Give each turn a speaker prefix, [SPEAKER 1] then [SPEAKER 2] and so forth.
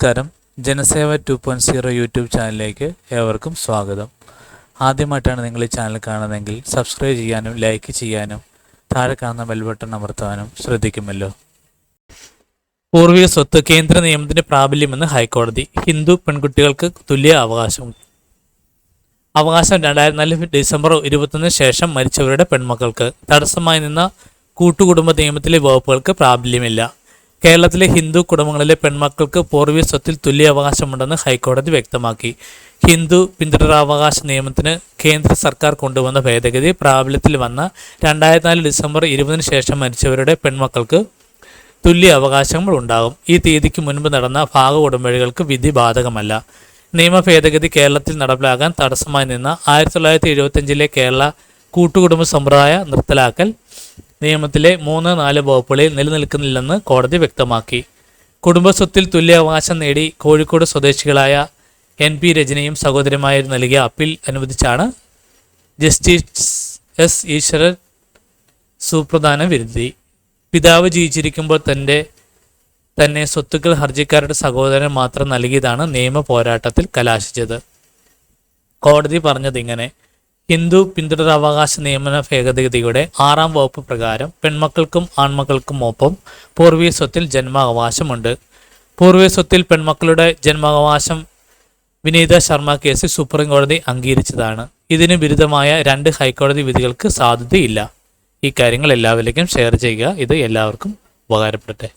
[SPEAKER 1] നമസ്കാരം. Janaseva two point zero YouTube ചാനലിലേക്ക് ഏവർക്കും സ്വാഗതം. ആദ്യമായിട്ടാണ് നിങ്ങൾ ഈ ചാനൽ കാണുന്നതെങ്കിൽ സബ്സ്ക്രൈബ് ചെയ്യാനും ലൈക്ക് ചെയ്യാനും താഴെ കാണുന്ന ബെൽ ബട്ടൺ അമർത്താനും ശ്രദ്ധിക്കുമല്ലോ. പൂർവിക സ്വത്ത് കേന്ദ്ര നിയമത്തിന്റെ പ്രാബല്യമെന്ന് ഹൈക്കോടതി ഹിന്ദു പെൺകുട്ടികൾക്ക് തുല്യ അവകാശം. അവകാശം രണ്ടായിരത്തി നാല് ഡിസംബർ ഇരുപത്തൊന്നിന് ശേഷം മരിച്ചവരുടെ പെൺമക്കൾക്ക് തടസ്സമായി നിന്ന കൂട്ടുകുടുംബ നിയമത്തിലെ വകുപ്പുകൾക്ക് പ്രാബല്യമില്ല. കേരളത്തിലെ ഹിന്ദു കുടുംബങ്ങളിലെ പെൺമക്കൾക്ക് പൂർവീയ സ്വത്തിൽ തുല്യ അവകാശമുണ്ടെന്ന് ഹൈക്കോടതി വ്യക്തമാക്കി. ഹിന്ദു പിന്തുടരാവകാശ നിയമത്തിന് കേന്ദ്ര സർക്കാർ കൊണ്ടുവന്ന ഭേദഗതി പ്രാബല്യത്തിൽ വന്ന രണ്ടായിരത്തി നാല് ഡിസംബർ ഇരുപതിന് ശേഷം മരിച്ചവരുടെ പെൺമക്കൾക്ക് തുല്യ അവകാശങ്ങൾ ഉണ്ടാകും. ഈ തീയതിക്ക് മുൻപ് നടന്ന ഭാഗ ഉടമ്പടികൾക്ക് വിധി ബാധകമല്ല. നിയമ ഭേദഗതി കേരളത്തിൽ നടപ്പിലാകാൻ തടസ്സമായി നിന്ന ആയിരത്തി തൊള്ളായിരത്തി എഴുപത്തഞ്ചിലെ കേരള കൂട്ടുകുടുംബ സമ്പ്രദായ നിർത്തലാക്കൽ നിയമത്തിലെ മൂന്ന് നാല് വകുപ്പുകളിൽ നിലനിൽക്കുന്നില്ലെന്ന് കോടതി വ്യക്തമാക്കി. കുടുംബസ്വത്തിൽ തുല്യ അവകാശം നേടി കോഴിക്കോട് സ്വദേശികളായ എൻ പി രജനിയും സഹോദരന്മാരും നൽകിയ അപ്പീൽ അനുവദിച്ചാണ് ജസ്റ്റിസ് എസ് ഈശ്വരൻ സുപ്രധാന വിരുദ്ധി. പിതാവ് ജീവിച്ചിരിക്കുമ്പോൾ തന്റെ തന്നെ സ്വത്തുക്കൾ ഹർജിക്കാരുടെ സഹോദരൻ മാത്രം നൽകിയതാണ് നിയമ പോരാട്ടത്തിൽ കലാശിച്ചത്. കോടതി പറഞ്ഞത് ഇങ്ങനെ ഹിന്ദു പിന്തുടരാവകാശ നിയമന ഭേദഗതിയുടെ ആറാം വകുപ്പ് പ്രകാരം പെൺമക്കൾക്കും ആൺമക്കൾക്കും ഒപ്പം പൂർവീയ സ്വത്തിൽ ജന്മാവകാശമുണ്ട്. പൂർവീയ സ്വത്തിൽ പെൺമക്കളുടെ ജന്മാവകാശം വിനീത ശർമ്മ കേസിൽ സുപ്രീം കോടതി അംഗീകരിച്ചതാണ്. ഇതിന് വിരുദ്ധമായ രണ്ട് ഹൈക്കോടതി വിധികൾക്ക് സാധ്യതയില്ല. ഈ കാര്യങ്ങൾ എല്ലാവരിലേക്കും ഷെയർ ചെയ്യുക. ഇത് എല്ലാവർക്കും ഉപകാരപ്പെടട്ടെ.